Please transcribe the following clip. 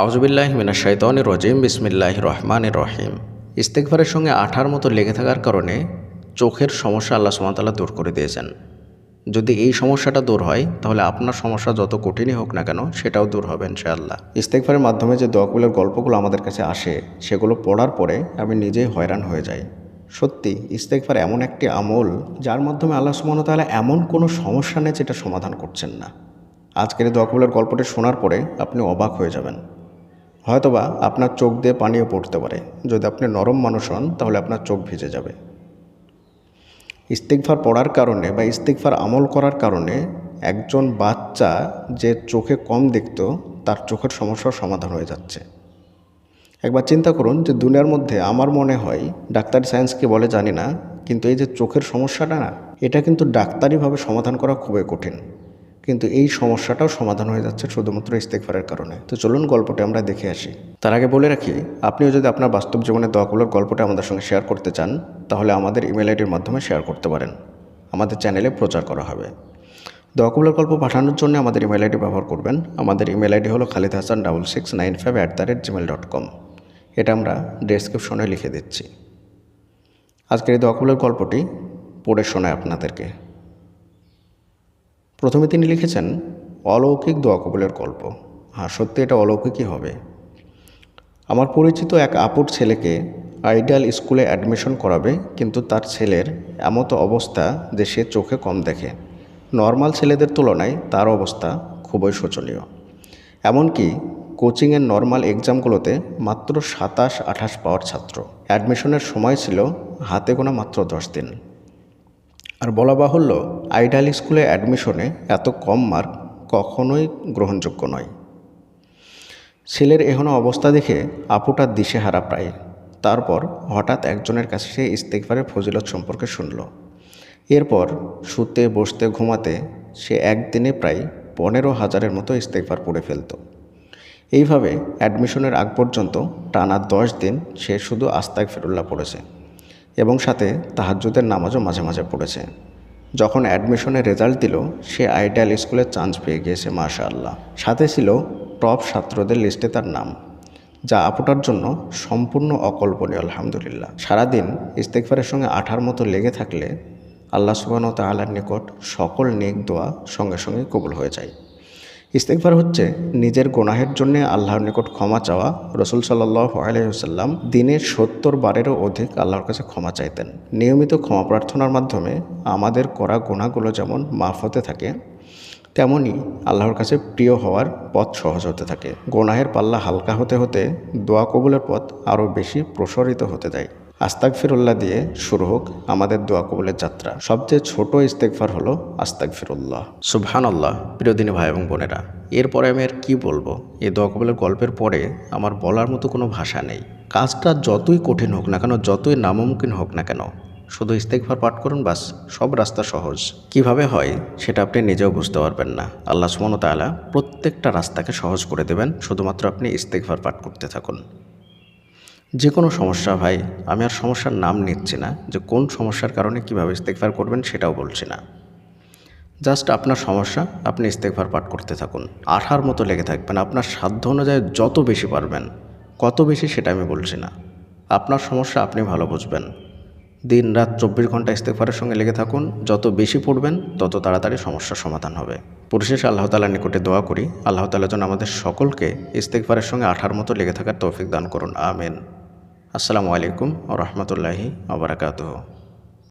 আউজবিল্লাহ মিনা শৈতন রজিম বিসমিল্লাহ রহমান রহিম। ইস্তেকভারের সঙ্গে আঠার মতো লেগে থাকার কারণে চোখের সমস্যা আল্লাহ সুমাতাল্লাহ দূর করে দিয়েছেন। যদি এই সমস্যাটা দূর হয়, তাহলে আপনার সমস্যা যত কঠিনই হোক না কেন, সেটাও দূর হবে ইনশাআল্লাহ। ইস্তেকভারের মাধ্যমে যে দোয়াগুলোর গল্পগুলো আমাদের কাছে আসে, সেগুলো পড়ার পরে আমি নিজেই হয়রান হয়ে যাই। সত্যি ইস্তেকভার এমন একটি আমল, যার মাধ্যমে আল্লাহ সুমনতালা এমন কোনো সমস্যা নেই যেটা সমাধান করছেন না। আজকের দোয়াগুলোর গল্পটি শোনার পরে আপনি অবাক হয়ে যাবেন। হয়তোবা আপনার চোখ দিয়ে পানিও পড়তে পারে। যদি আপনি নরম মানুষ হন, তাহলে আপনার চোখ ভিজে যাবে। ইস্তিকফার পড়ার কারণে বা ইস্তিকফার আমল করার কারণে একজন বাচ্চা যে চোখে কম দেখত, তার চোখের সমস্যার সমাধান হয়ে যাচ্ছে। একবার চিন্তা করুন যে দুনিয়ার মধ্যে আমার মনে হয়, ডাক্তারি সায়েন্সকে বলে জানি না, কিন্তু এই যে চোখের সমস্যাটা না এটা কিন্তু ডাক্তারিভাবে সমাধান করা খুবই কঠিন। কিন্তু এই সমস্যাটাও সমাধান হয়ে যাচ্ছে শুধুমাত্র ইস্তেকফারের কারণে। তো চলুন গল্পটি আমরা দেখে আসি। তার আগে বলে রাখি, আপনিও যদি আপনার বাস্তব জীবনে দোয়াগুলোর গল্পটা আমাদের সঙ্গে শেয়ার করতে চান, তাহলে আমাদের ইমেল আইডির মাধ্যমে শেয়ার করতে পারেন। আমাদের চ্যানেলে প্রচার করা হবে। দোয়াকুলের গল্প পাঠানোর জন্য আমাদের ইমেল আইডি ব্যবহার করবেন। আমাদের ইমেল আইডি হলো Khalid Hasan double six nine five at the rate Gmail dot com এটা আমরা ডেসক্রিপশনে লিখে দিচ্ছি। আজকের এই দোয়াকুলের গল্পটি পড়ে শোনায় আপনাদেরকে। প্রথমে তিনি লিখেছেন, অলৌকিক দোয়া কবুলের গল্প। হ্যাঁ সত্যি এটা অলৌকিকই হবে। আমার পরিচিত এক আপুর ছেলেকে আইডিয়াল স্কুলে অ্যাডমিশন করাবে, কিন্তু তার ছেলের এমতো অবস্থা যে সে চোখে কম দেখে। নর্মাল ছেলেদের তুলনায় তার অবস্থা খুবই শোচনীয়। এমনকি কোচিংয়ের নর্মাল এক্সামগুলোতে মাত্র সাতাশ আঠাশ পাওয়ার ছাত্র। অ্যাডমিশনের সময় ছিল হাতে গোনা মাত্র দশ দিন। আর বলা বাহুল্য আইডাল স্কুলে অ্যাডমিশনে এত কম মার্ক কখনোই গ্রহণযোগ্য নয়। ছেলের এখনও অবস্থা দেখে আপুটার দিশেহারা প্রায়। তারপর হঠাৎ একজনের কাছে সে ইস্তেকবারের ফজিলত সম্পর্কে শুনল। এরপর শুতে, বসতে, ঘুমাতে সে একদিনে প্রায় পনেরো হাজারের মতো ইস্তেকবার পড়ে ফেলত। এইভাবে অ্যাডমিশনের আগ পর্যন্ত টানা দশ দিন সে শুধু আস্তাক ফেরুল্লাহ পড়েছে। এবং সাথে তাহাজ্জুদের নামাজও মাঝে মাঝে পড়েছে। যখন অ্যাডমিশনের রেজাল্ট দিল, সে আইডিয়াল স্কুলে চান্স পেয়ে গিয়েছে মাশা আল্লাহ সাথে ছিল টপ ছাত্রদের লিস্টে তার নাম, যা আপুটার জন্য সম্পূর্ণ অকল্পনীয়, আলহামদুলিল্লাহ। সারাদিন ইস্তেকফারের সঙ্গে আঠার মতো লেগে থাকলে আল্লাহ সুবান তালার নিকট সকল নেক দোয়া সঙ্গে সঙ্গে কবুল হয়ে যায়। ইস্তেকবার হচ্ছে নিজের গোনাহের জন্য আল্লাহর নিকট ক্ষমা চাওয়া। রসুল সাল্লাহ আলহিহাল্লাম দিনের সত্তর বারেরও অধিক আল্লাহর কাছে ক্ষমা চাইতেন। নিয়মিত ক্ষমা প্রার্থনার মাধ্যমে আমাদের করা গোনাগুলো যেমন মাফ হতে থাকে তেমনই আল্লাহর কাছে প্রিয় হওয়ার পথ সহজ হতে থাকে। গোনাহের পাল্লা হালকা হতে হতে দোয়া কবুলের পথ আরও বেশি প্রসারিত হতে যায় আস্তাক ফিরুল্লাহ দিয়ে শুরু হোক আমাদের দোয়া কবুলের যাত্রা। সবচেয়ে ছোট ইস্তেকফার হলো আস্তাক ফিরুল্লাহ সুবহান আল্লাহ প্রিয়দিনী ভাই এবং বোনেরা, এরপরে আমি আর কী বলব? এই দোয়া কবুলের গল্পের পরে আমার বলার মতো কোনো ভাষা নেই। কাজটা যতই কঠিন হোক না কেন, যতই নামুমকিন হোক না কেন, শুধু ইস্তেকভার পাঠ করুন বাস, সব রাস্তা সহজ। কীভাবে হয় সেটা আপনি নিজেও বুঝতে পারবেন না। আল্লাহ সুমন তালা প্রত্যেকটা রাস্তাকে সহজ করে দেবেন, শুধুমাত্র আপনি ইস্তেকভার পাঠ করতে থাকুন। যে কোনো সমস্যা ভাই, আমি আর সমস্যার নাম নিচ্ছি না, যে কোন সমস্যার কারণে কীভাবে ইস্তেকভার করবেন সেটাও বলছি না। জাস্ট আপনার সমস্যা, আপনি ইস্তেকভার পাঠ করতে থাকুন। আঠার মতো লেগে থাকবেন, আপনার সাধ্য অনুযায়ী যত বেশি পারবেন, কত বেশি সেটা আমি বলছি না। আপনার সমস্যা আপনি ভালো বুঝবেন। দিন রাত চব্বিশ ঘণ্টা ইস্তেকফারের সঙ্গে লেগে থাকুন, যত বেশি পড়বেন, তত তাড়াতাড়ি সমস্যার সমাধান হবে। পরিশেষে আল্লাহ তালার নিকটে দোয়া করি, আল্লাহ তালা যেন আমাদের সকলকে ইস্তেকফারের সঙ্গে আঠার মতো লেগে থাকার তৌফিক দান করুন, আমিন। আসসালামু আলাইকুম রহমতুল্লাহি আবরাকাতহ